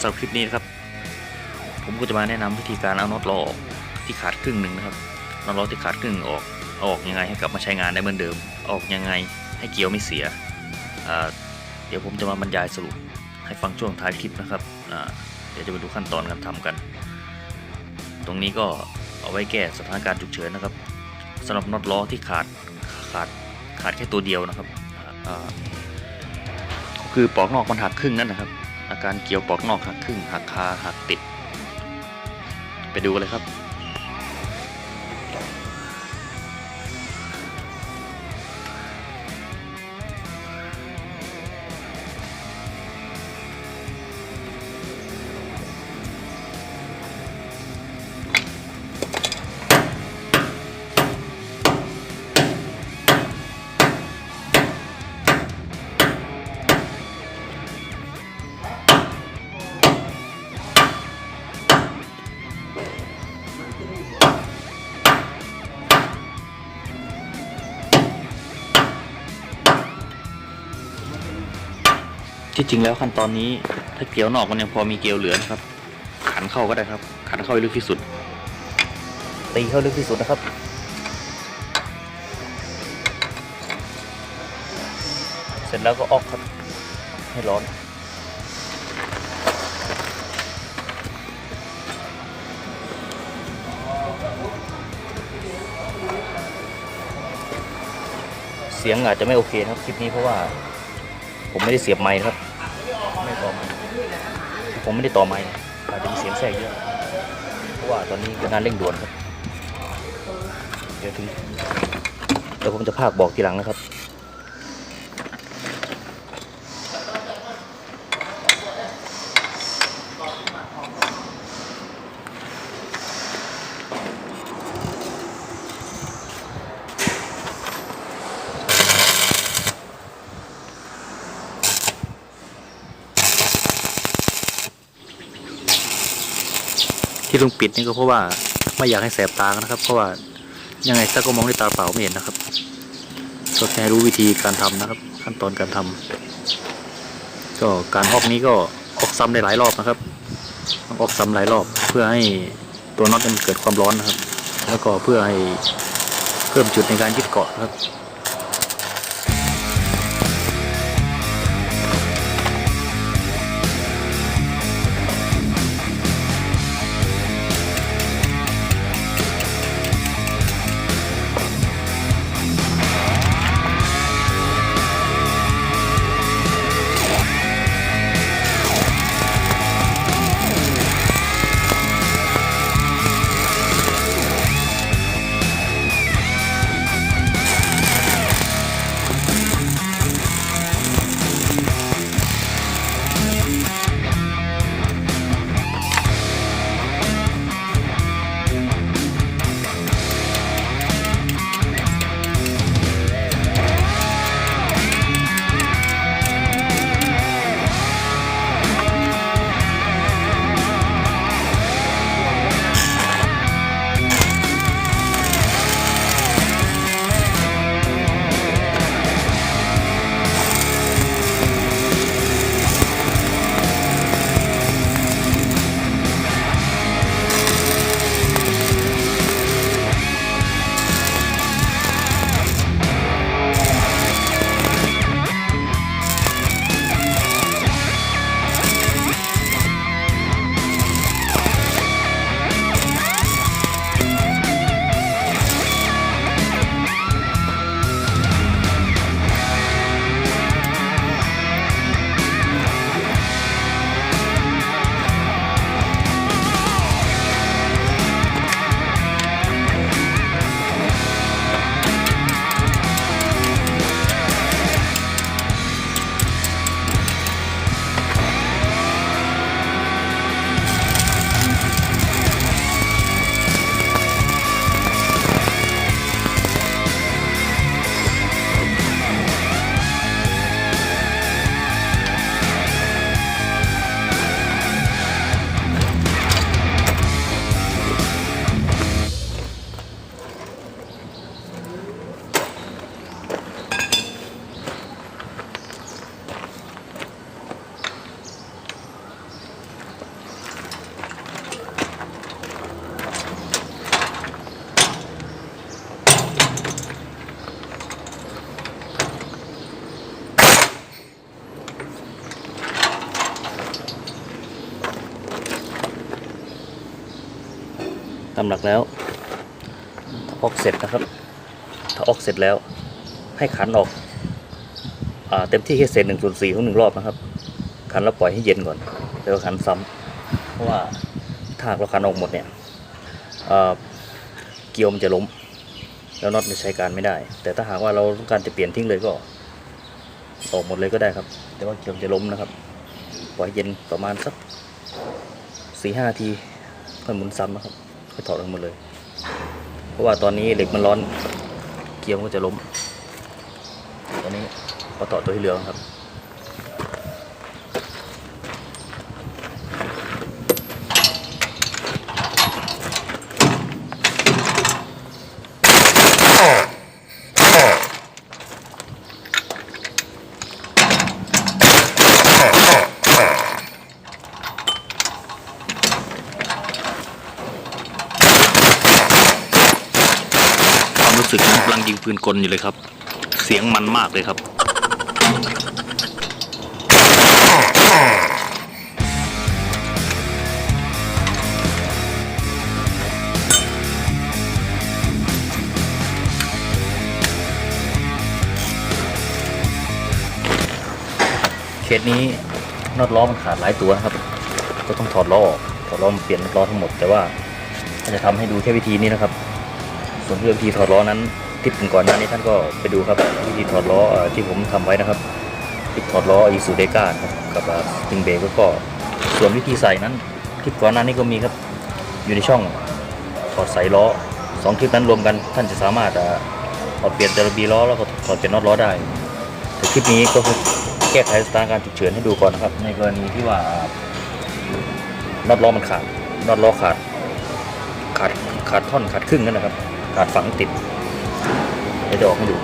สำหรับคลิปนี้นะครับ ผมก็จะมาแนะนำวิธีการเอาน็อตล้อออกที่ขาดครึ่งหนึ่งนะครับน็อตล้อที่ขาดครึ่งออกออกยังไงให้กลับมาใช้งานได้เหมือนเดิม ออกยังไงให้เกียวไม่เสีย เดี๋ยวผมจะมาบรรยายสรุปให้ฟังช่วงท้ายคลิปนะครับเดี๋ยวจะไปดูขั้นตอนการทำกัน ตรงนี้ก็เอาไว้แก้สถานการณ์ฉุกเฉินนะครับสำหรับน็อตล้อที่ขาดขาดขาดแค่ตัวเดียวนะครับคือปลอกนอกมันหักครึ่งนั่นนะครับ อาการเกี่ยวปลอกนอกหักครึ่งหักคาหักติด ไปดูเลยครับ ที่จริงแล้วขั้นตอนนี้ถ้าเกลียวนอกมันยังพอมีเกลียวเหลือนะครับ ขันเข้าก็ได้ครับ ขันเข้าให้ลึกที่สุด ตีเข้าลึกที่สุดนะครับเสร็จแล้วก็ออกครับให้ร้อน เสียงอาจจะไม่โอเคนะครับคลิปนี้เพราะว่า ผมไม่ได้เสียบไม้ครับ ไม่ต่อไม้ผมไม่ได้ต่อไม้อาจจะมีเสียงแทรกเยอะเพราะว่าตอนนี้งานเร่งด่วนครับ เดี๋ยวถึงเดี๋ยวผมจะพากบอกทีหลังนะครับ ที่ลุงปิดนี่ก็เพราะว่าไม่อยากให้แสบตานะครับ เพราะว่ายังไงถ้าก็มองด้วยตาเปล่าไม่เห็นนะครับก็แค่รู้วิธีการทำนะครับ ขั้นตอนการทำก็การออกนี้ก็ออกซ้ำได้หลายรอบนะครับอออกซ้ำหลายรอบ เพื่อให้ตัวน็อตมันเกิดความร้อนนะครับ แล้วก็เพื่อให้เพิ่มจุดในการยึดเกาะนะครับ ตามหลักแล้วถ้าออกเสร็จนะครับ ถ้าออกเสร็จแล้ว ให้ขันออกอเต็มที่แค่เศษหนึ่งส่วนสี่ของหนึ่งรอบนะครับ ขันแล้วปล่อยให้เย็นก่อนแล้วขันซ้ำเพราะว่าถ้าเราขันออกหมดเนี่ยเกลียวมันจะล้ม แล้วน็อตจะใช้การไม่ได้ แต่ถ้าหากว่าเราต้องการจะเปลี่ยนทิ้งเลยก็ออกหมดเลยก็ได้ครับ แต่ว่าเกลียวจะล้มนะครับ ปล่อยเย็นประมาณสักสี่ห้าทีค่อยหมุนซ้ำนะครับ ถอดออกหมดเลย เพราะว่าตอนนี้เหล็กมันร้อน เกลียวมันก็จะล้ม ตอนนี้ก็ต่อตัวที่เหลือครับ สึกกำลังยิงปืนกลอยู่เลยครับ เสียงมันมากเลยครับ เคสนี้น็อตล้อมันขาดหลายตัวนะครับ ก็ต้องถอดล้อออกถอดล้อมเปลี่ยนล้อทั้งหมด แต่ว่าถ้าจะทำให้ดูแค่วิธีนี้นะครับ ส่วนเรื่องวิธีถอดล้อนั้นคลิปก่อนหน้านี้ท่านก็ไปดูครับวิธีถอดล้อที่ผมทำไว้นะครับคลิปถอดล้ออีซูเดก้าครับกับสปริงเบรกก็ส่วนวิธีใส่นั้นคลิปก่อนหน้านี้ก็มีครับอยู่ในช่องถอดใส่ล้อสองคลิปนั้นรวมกันท่านจะสามารถเอ่อถอดเปลี่ยนแต่ลบีล้อแล้วก็ถอดเปลี่ยนน็อตล้อได้แต่คลิปนี้ก็คือแก้ไขสถานการณ์ฉุกเฉินให้ดูก่อนนะครับ ในกรณีที่ว่าน็อตล้อมันขาดน็อตล้อขาดขาดขาดท่อนขาดครึ่งนั่นนะครับ ขาดฝังติดเดี๋ยวจะออกให้ดู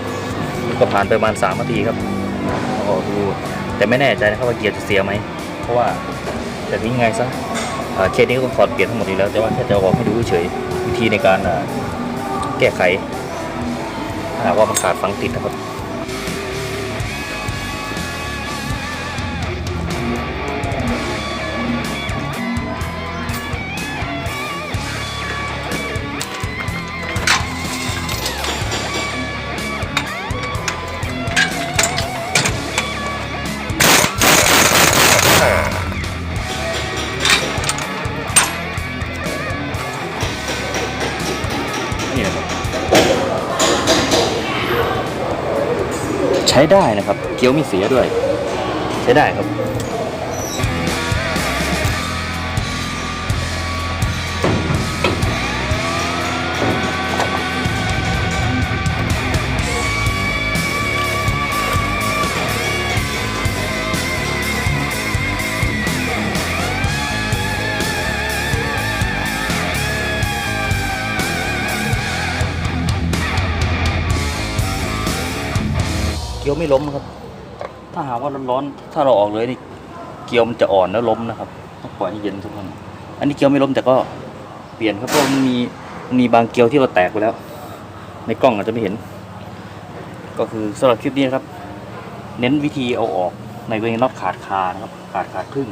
ก็ผ่านไปประมาณสามนาทีครับออกดูแต่ไม่แน่ใจนะครับว่าเกียร์จะเสียไหมเพราะว่าแต่ทิ้งไงซะเคสนี้ก็ต้องถอดเปลี่ยนทั้งหมดอยู่แล้วแต่ว่าแค่จะเอาออกให้ดูเฉยวิธีในการแก้ไขหากว่ามันขาดฝังติดนะครับ ช้ได้นะครับ เกี๊ยวไม่เสียด้วย ใช้ได้ครับ กี๊ยวไม่ล้มครับ ถ้าหากว่าร้อนๆถ้าเราออกเลยนี่เกี๊ยวมันจะอ่อนแล้วล้มนะครับต้องปล่อยให้เย็นทุกคนอันนี้เกี๊ยวไม่ล้มแต่ก็เปลี่ยนครับเพราะมันมีมีบางเกี๊ยวที่เราแตกไปแล้ว ในกล้องอาจจะไม่เห็น ก็คือสำหรับคลิปนี้นะครับ เน้นวิธีเอาออกในกรณีน็อตขาดคานะครับ ขาดขาดครึ่ง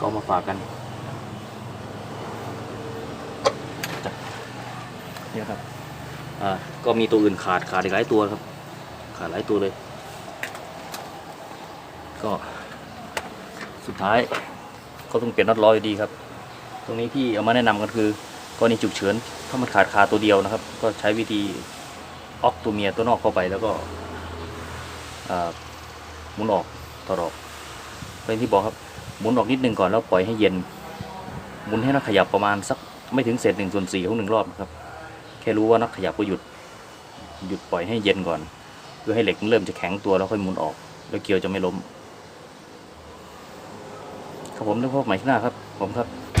ก็มาฝากกันเนี่ยครับ อ่า ก็มีตัวอื่นขาดขาดอีกหลายตัวครับ ขาดหลายตัวเลย ก็สุดท้ายก็ต้องเปลี่ยนน็อตล้ออยู่ดีครับ ตรงนี้ที่เอามาแนะนำกันคือกรณีฉุกเฉินถ้ามันขาดคาตัวเดียวนะครับ ก็ใช้วิธีออกตัวเมียตัวนอกเข้าไปแล้วก็หมุนออกถอดออกเป็นที่บอกครับหมุนออกนิดนึงก่อนแล้วปล่อยให้เย็นหมุนให้นักขยับประมาณสักไม่ถึงเศษหนึ่งส่วนสี่ของหนึ่งรอบนะครับ แค่รู้ว่านักขยับก็หยุด หยุดปล่อยให้เย็นก่อน พื่อให้เหล็กมันเริ่มจะแข็งตัวแล้วค่อยหมุนออก แล้วเกลียวจะไม่ล้มครับผมแล้วพบใหม่ที่หน้าครับผมครับ